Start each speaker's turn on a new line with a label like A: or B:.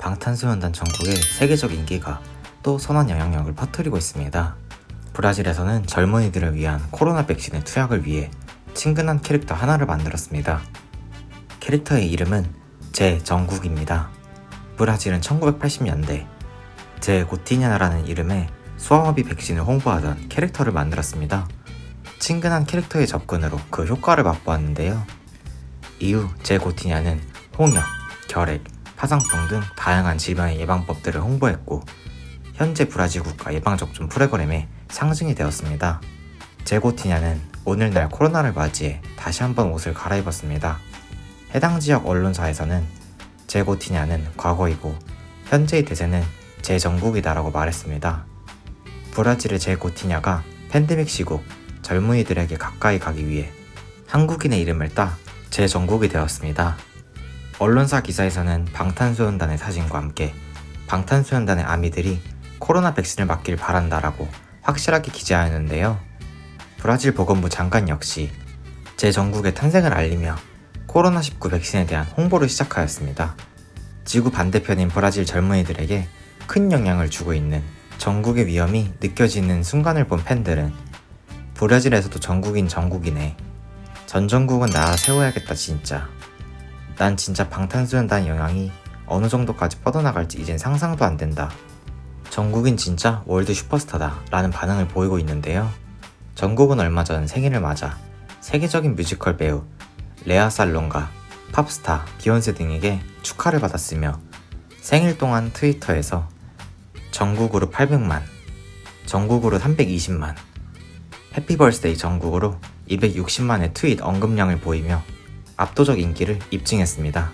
A: 방탄소년단 전국의 세계적 인기가 또 선한 영향력을 퍼뜨리고 있습니다. 브라질에서는 젊은이들을 위한 코로나 백신의 투약을 위해 친근한 캐릭터 하나를 만들었습니다. 캐릭터의 이름은 제정국입니다. 브라질은 1980년대 제고티냐라는 이름의 수화마비 백신을 홍보하던 캐릭터를 만들었습니다. 친근한 캐릭터의 접근으로 그 효과를 맛보았는데요. 이후 제고티냐는 홍역, 결핵, 파상풍 등 다양한 질병의 예방법들을 홍보했고 현재 브라질 국가 예방접종 프로그램의 상징이 되었습니다. 제고티냐는 오늘날 코로나를 맞이해 다시 한번 옷을 갈아입었습니다. 해당 지역 언론사에서는 제고티냐는 과거이고 현재의 대세는 제정국이다라고 말했습니다. 브라질의 제고티냐가 팬데믹 시국 젊은이들에게 가까이 가기 위해 한국인의 이름을 따 제정국이 되었습니다. 언론사 기사에서는 방탄소년단의 사진과 함께 방탄소년단의 아미들이 코로나 백신을 맞길 바란다라고 확실하게 기재하였는데요. 브라질 보건부 장관 역시 제정국의 탄생을 알리며 코로나19 백신에 대한 홍보를 시작하였습니다. 지구 반대편인 브라질 젊은이들에게 큰 영향을 주고 있는 전국의 위험이 느껴지는 순간을 본 팬들은 브라질에서도 전국인 전국이네. 전 전국은 나 세워야겠다 진짜. 난 진짜 방탄소년단 영향이 어느 정도까지 뻗어나갈지 이젠 상상도 안 된다. 전국인 진짜 월드 슈퍼스타다 라는 반응을 보이고 있는데요. 전국은 얼마 전 생일을 맞아 세계적인 뮤지컬 배우 레아 살론과 팝스타 비욘세 등에게 축하를 받았으며 생일 동안 트위터에서 전국으로 800만, 전국으로 320만, 해피벌스데이 전국으로 260만의 트윗 언급량을 보이며 압도적 인기를 입증했습니다.